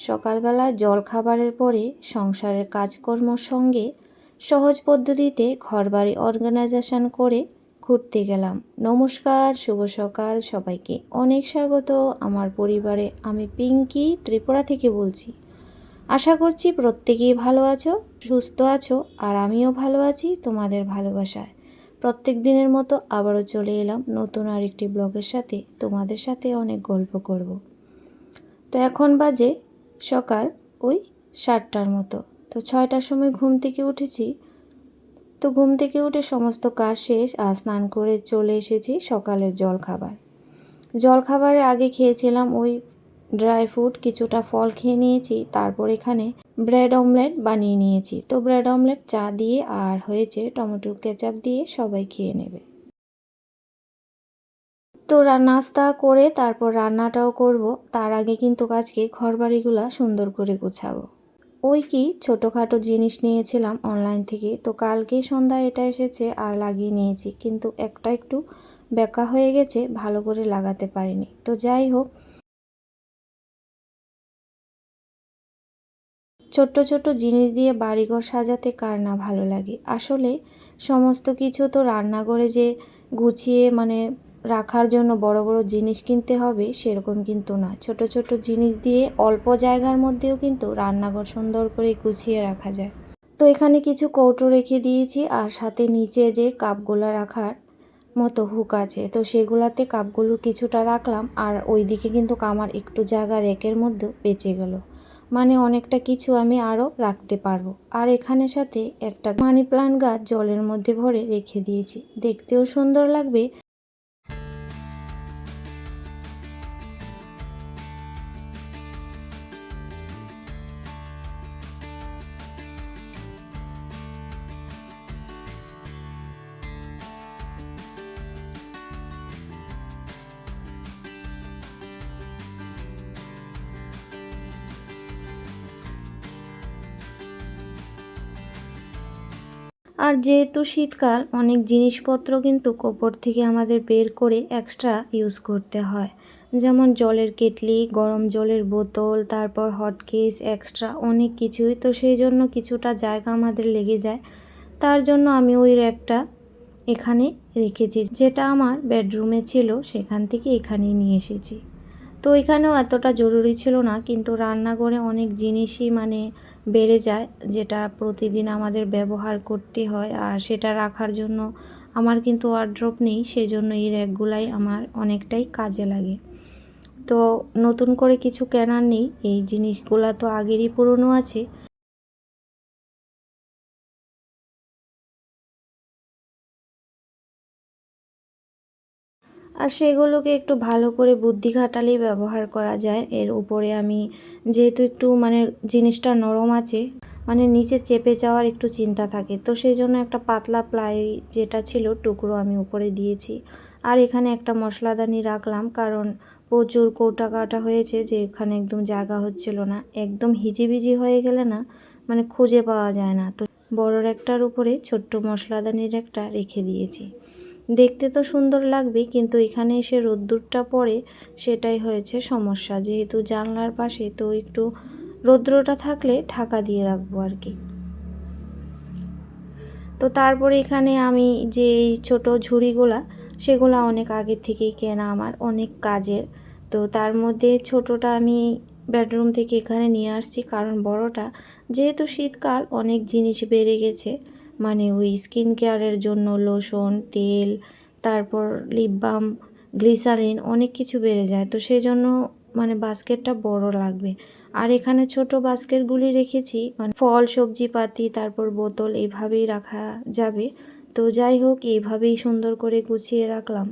সকালবেলা জল খাবারের পরে সংসারের কাজকর্মর সঙ্গে সহজ পদ্ধতিতে ঘরবাড়ি অর্গানাইজেশন করে ঘুরতে গেলাম। নমস্কার, শুভ সকাল, সবাইকে অনেক স্বাগত। আমার পরিবারে আমি পিঙ্কি ত্রিপুরা থেকে বলছি। আশা করছি প্রত্যেকেই ভালো আছো, সুস্থ আছো, আর আমিও ভালো আছি তোমাদের ভালোবাসায়। প্রত্যেক দিনের মতো আবারও চলে এলাম নতুন আরেকটি ব্লগের সাথে। তোমাদের সাথে অনেক গল্প করব। তো এখন বাজে সকাল ওই সাতটার মতো। তো ছয়টার সময় ঘুম থেকে উঠেছি। তো ঘুম থেকে উঠে সমস্ত কাজ শেষ, আর স্নান করে চলে এসেছি সকালের জল খাবার জল খাবারের আগে খেয়েছিলাম ওই ড্রাই ফ্রুট, কিছুটা ফল খেয়ে নিয়েছি, তারপর এখানে ব্রেড অমলেট বানিয়ে নিয়েছি। তো ব্রেড অমলেট চা দিয়ে আর হয়েছে টমেটো কেচাপ দিয়ে সবাই খেয়ে নেবে। তো নাস্তা করে তারপর রান্নাটাও করব। তার আগে কিন্তু আজকে ঘরবাড়িগুলো সুন্দর করে গুছাবো। ওই কি, ছোটোখাটো জিনিস নিয়েছিলাম অনলাইন থেকে। তো কালকে সন্ধ্যায় এটা এসেছে আর লাগিয়ে নিয়েছি। কিন্তু একটা একটু বেঁকা হয়ে গেছে, ভালো করে লাগাতে পারিনি। তো যাই হোক। ছোট্ট ছোট্ট জিনিস দিয়ে বাড়িঘর সাজাতে কার না ভালো লাগে। আসলে সমস্ত কিছু তো রান্নাঘরে যে গুছিয়ে মানে রাখার জন্য বড় বড় জিনিস কিনতে হবে সেরকম কিন্তু না। ছোট ছোট জিনিস দিয়ে অল্প জায়গার মধ্যেও কিন্তু রান্নাঘর সুন্দর করে গুছিয়ে রাখা যায়। তো এখানে কিছু কৌটো রেখে দিয়েছি আর সাথে নিচে যে কাপগুলো রাখার মতো হুক আছে, তো সেগুলাতে কাপগুলো কিছুটা রাখলাম আর ওইদিকে কিন্তু আমার একটু জায়গা রেকের মধ্যে বেঁচে গেল। মানে অনেকটা কিছু আমি আরও রাখতে পারব। আর এখানে সাথে একটা মানি প্লান্ট গাছ জলের মধ্যে ভরে রেখে দিয়েছি। দেখতেও সুন্দর লাগবে। আর যেহেতু শীতকাল, অনেক জিনিসপত্র কিন্তু কোপর থেকে আমাদের বের করে এক্সট্রা ইউজ করতে হয়। যেমন জলের কেটলি, গরম জলের বোতল, তারপর হটকেস এক্সট্রা অনেক কিছুই। তো সেই জন্য কিছুটা জায়গা আমাদের লেগে যায়। তার জন্য আমি ওই র্যাকটা এখানে রেখেছি, যেটা আমার বেডরুমে ছিল, সেখান থেকে এখানে নিয়ে এসেছি। তো এখানেও এতটা জরুরি ছিল না, কিন্তু রান্নাঘরে অনেক জিনিসই মানে বেড়ে যায় যেটা প্রতিদিন আমাদের ব্যবহার করতে হয়। আর সেটা রাখার জন্য আমার কিন্তু ওয়ার্ড্রপ নেই, সেজন্য এই র্যাকগুলাই আমার অনেকটাই কাজে লাগে। তো নতুন করে কিছু কেনার নেই, এই জিনিসগুলা তো আগেরই পুরনো আছে। আর সেগুলোকে একটু ভালো করে বুদ্ধি খাটালেই ব্যবহার করা যায়। এর উপরে আমি যেহেতু একটু মানে জিনিসটা নরম আছে মানে নিচে চেপে যাওয়ার একটু চিন্তা থাকে, তো সেই জন্য একটা পাতলা প্লাই যেটা ছিল টুকরো আমি উপরে দিয়েছি। আর এখানে একটা মশলাদানি রাখলাম, কারণ প্রচুর কৌটা কাটা হয়েছে যে এখানে একদম জায়গা হচ্ছিল না। একদম হিজিবিজি হয়ে গেলে না মানে খুঁজে পাওয়া যায় না। তো বড়োর একটার উপরে ছোট্ট মশলাদানির একটা রেখে দিয়েছি। দেখতে তো সুন্দর লাগবে, কিন্তু এখানে এসে রোদ্দুরটা পড়ে, সেটাই হয়েছে সমস্যা। যেহেতু জানলার পাশে, তো একটু রৌদ্রটা থাকলে ঢাকা দিয়ে রাখব আর কি। তো তারপরে এখানে আমি যে এই ছোটো ঝুড়িগুলা, সেগুলো অনেক আগে থেকেই কেনা আমার, অনেক কাজের। তো তার মধ্যে ছোটোটা আমি বেডরুম থেকে এখানে নিয়ে আসছি, কারণ বড়টা যেহেতু শীতকাল, অনেক জিনিস বেড়ে গেছে। মানে ওই স্কিন কেয়ারের জন্য লোশন তেল, তারপর লিপ বাম গ্লিসারিন অনেক কিছু বেড়ে যায়। তো সেই জন্য মানে বাস্কেটটা বড় লাগবে। আর এখানে ছোট বাস্কেটগুলি রেখেছি মানে ফল, সবজি পাতি, তারপর বোতল এভাবেই রাখা যাবে। তো যাই হোক এইভাবেই সুন্দর করে গুছিয়ে রাখলাম।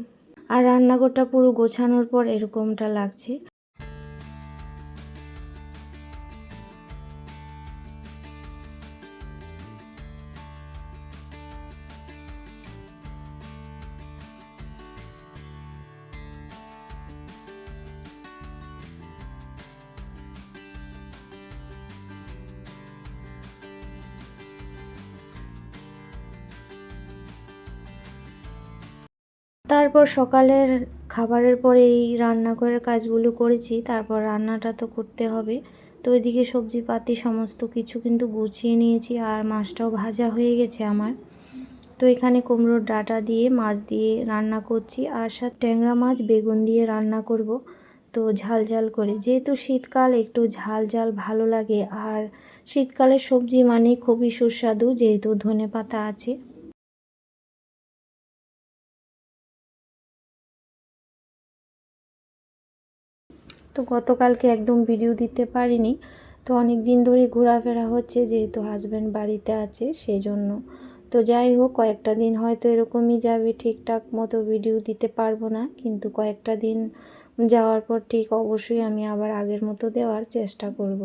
আর রান্নাঘরটা পুরো গোছানোর পর এরকমটা লাগছে। তারপর সকালের খাবারের পরে এই রান্না রান্নাঘরের কাজগুলো করেছি, তারপর রান্নাটা তো করতে হবে। তো ওইদিকে সবজি পাতি সমস্ত কিছু কিন্তু গুছিয়ে নিয়েছি আর মাছটাও ভাজা হয়ে গেছে আমার। তো এখানে কুমড়োর ডাটা দিয়ে, মাছ দিয়ে রান্না করছি আর সাথে ট্যাংরা মাছ বেগুন দিয়ে রান্না করব। তো ঝাল ঝাল করে, যেহেতু শীতকাল একটু ঝাল ঝাল ভালো লাগে আর শীতকালের সবজি মানে খুবই সুস্বাদু, যেহেতু ধনে পাতা আছে। তো গতকালকে একদম ভিডিও দিতে পারিনি। তো অনেক দিন ধরে ঘোরাফেরা হচ্ছে, যেহেতু হাজব্যান্ড বাড়িতে আছে সেই জন্য তো যাই হোক, কয়েকটা দিন হয়তো এরকমই যাবে, ঠিকঠাক মতো ভিডিও দিতে পারব না। কিন্তু কয়েকটা দিন যাওয়ার পর ঠিক অবশ্যই আমি আবার আগের মতো দেওয়ার চেষ্টা করব।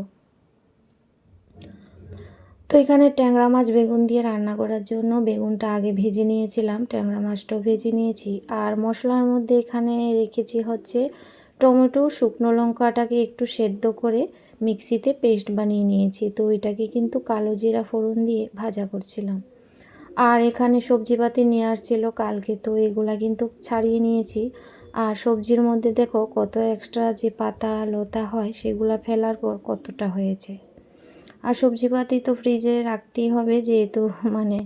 তো এখানে ট্যাংরা মাছ বেগুন দিয়ে রান্না করার জন্য বেগুনটা আগে ভেজে নিয়েছিলাম, ট্যাংরা মাছটাও ভেজে নিয়েছি। আর মশলার মধ্যে এখানে রেখেছি হচ্ছে টমেটো, শুকনো লঙ্কাটাকে একটু সেদ্ধ করে মিক্সিতে পেস্ট বানিয়ে নিয়েছি। তো ওইটাকে কিন্তু কালো জিরা ফোড়ন দিয়ে ভাজা করছিলাম। আর এখানে সবজিপাতি নিয়ে আসছিল কালকে, তো এগুলা কিন্তু ছাড়িয়ে নিয়েছি। আর সবজির মধ্যে দেখো কত এক্সট্রা যে পাতা, লতা হয়, সেগুলা ফেলার পর কতটা হয়েছে। আর সবজিপাতি তো ফ্রিজে রাখতেই হবে যেহেতু মানে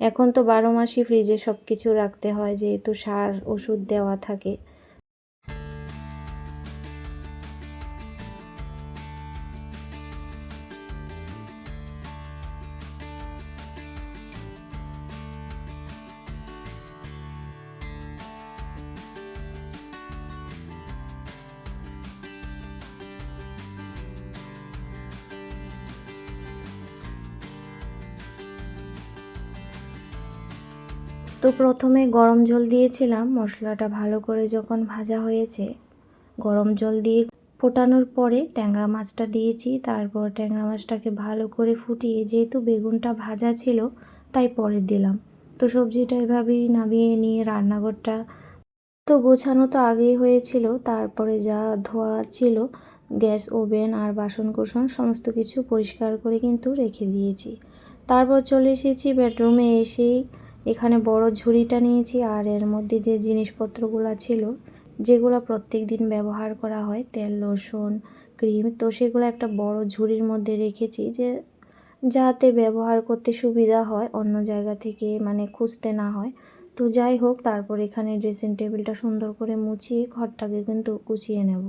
এখন তো বারো মাসই ফ্রিজে সব কিছু রাখতে হয়, যেহেতু সার, ওষুধ দেওয়া থাকে। তো প্রথমে গরম জল দিয়েছিলাম, মশলাটা ভালো করে যখন ভাজা হয়েছে, গরম জল দিয়ে ফোটানোর পরে ট্যাংরা মাছটা দিয়েছি, তারপর ট্যাংরা মাছটাকে ভালো করে ফুটিয়ে যেহেতু বেগুনটা ভাজা ছিল, তাই পরে দিলাম। তো সবজিটা এভাবেই নামিয়ে নিয়ে রান্নাঘরটা তো গোছানো তো আগেই হয়েছিল, তারপরে যা ধোয়া ছিল, গ্যাস, ওভেন আর বাসন কোসন সমস্ত কিছু পরিষ্কার করে কিন্তু রেখে দিয়েছি। তারপর চলে এসেছি বেডরুমে এসেই এখানে বড় ঝুড়িটা নিয়েছি আর এর মধ্যে যে জিনিসপত্রগুলো ছিল, যেগুলো প্রত্যেক দিন ব্যবহার করা হয়, তেল লোশন ক্রিম, তো সেগুলো একটা বড় ঝুড়ির মধ্যে রেখেছি যে যাতে ব্যবহার করতে সুবিধা হয়, অন্য জায়গা থেকে মানে খুঁজতে না হয়। তো যাই হোক, তারপর এখানে ড্রেসিং টেবিলটা সুন্দর করে মুছিয়ে, ঘরটাকে কিন্তু গুছিয়ে নেব।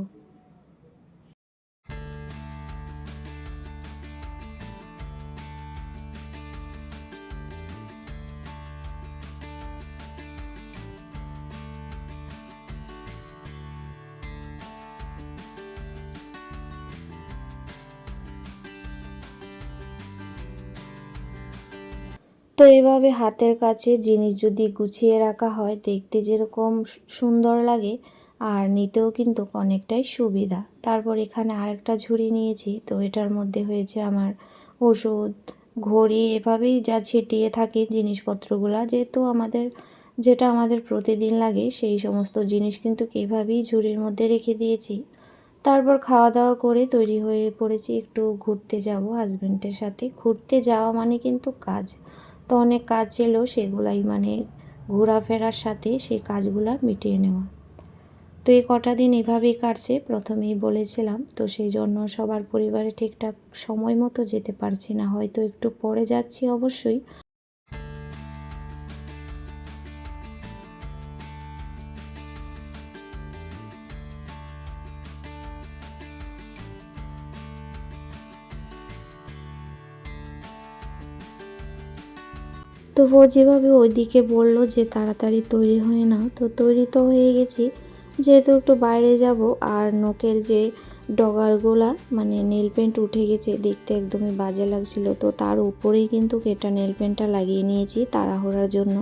তো এভাবে হাতের কাছে জিনিস যদি গুছিয়ে রাখা হয়, দেখতে যেরকম সুন্দর লাগে আর নিতেও কিন্তু অনেকটাই সুবিধা। তারপর এখানে আরেকটা ঝুড়ি নিয়েছি, তো এটার মধ্যে হয়েছে আমার ওষুধ, ঘড়ি, এভাবেই যা ছিটিয়ে থাকে জিনিসপত্রগুলা, যেহেতু আমাদের, যেটা আমাদের প্রতিদিন লাগে, সেই সমস্ত জিনিস কিন্তু এভাবেই ঝুড়ির মধ্যে রেখে দিয়েছি। তারপর খাওয়া দাওয়া করে তৈরি হয়ে পড়েছি, একটু ঘুরতে যাব হাজব্যান্ডের সাথে। ঘুরতে যাওয়া মানে কিন্তু কাজ। তো অনেক কাজ ছিল সেগুলাই মানে ঘোরাফেরার সাথে সেই কাজগুলো মিটিয়ে নেওয়া। তো এই কটা দিন এভাবেই কাটছে, প্রথমেই বলেছিলাম, তো সেই জন্য সবার পরিবারে ঠিকঠাক সময় মতো যেতে পারছি না, হয়তো একটু পরে যাচ্ছি অবশ্যই। তো ও যেভাবে ওইদিকে বলল যে তাড়াতাড়ি তৈরি হয়ে নাও, তো তৈরি তো হয়ে গেছি। যেহেতু একটু বাইরে যাব আর নোকের যে ডগারগুলা মানে নেল পেন্ট উঠে গেছে, দেখতে একদমই বাজে লাগছিল। তো তার উপরেই কিন্তু এটা নেল পেন্টটা লাগিয়ে নিয়েছি তাড়াহুড়ার জন্য।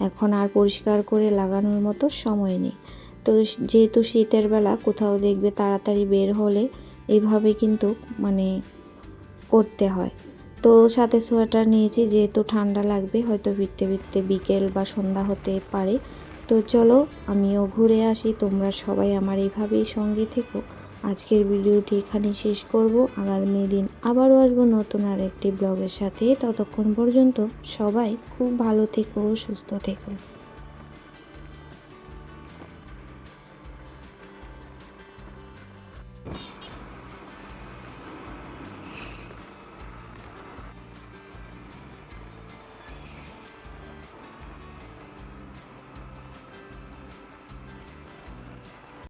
এখন আর পরিষ্কার করে লাগানোর মতো সময় নেই। তো যেহেতু শীতের বেলা, কোথাও দেখবে তাড়াতাড়ি বের হলে এভাবে কিন্তু মানে করতে হয়। তো সাথে সোয়েটার নিয়েছি, যেহেতু ঠান্ডা লাগবে, হয়তো ফিরতে ফিরতে বিকেল বা সন্ধ্যা হতে পারে। তো চলো, আমিও ঘুরে আসি, তোমরা সবাই আমার এইভাবেই সঙ্গে থেকো। আজকের ভিডিওটি এখানে শেষ করব। আগামী দিন আবারও আসব নতুন আর একটি ব্লগের সাথে। ততক্ষণ পর্যন্ত সবাই খুব ভালো থেকো, সুস্থ থেকো।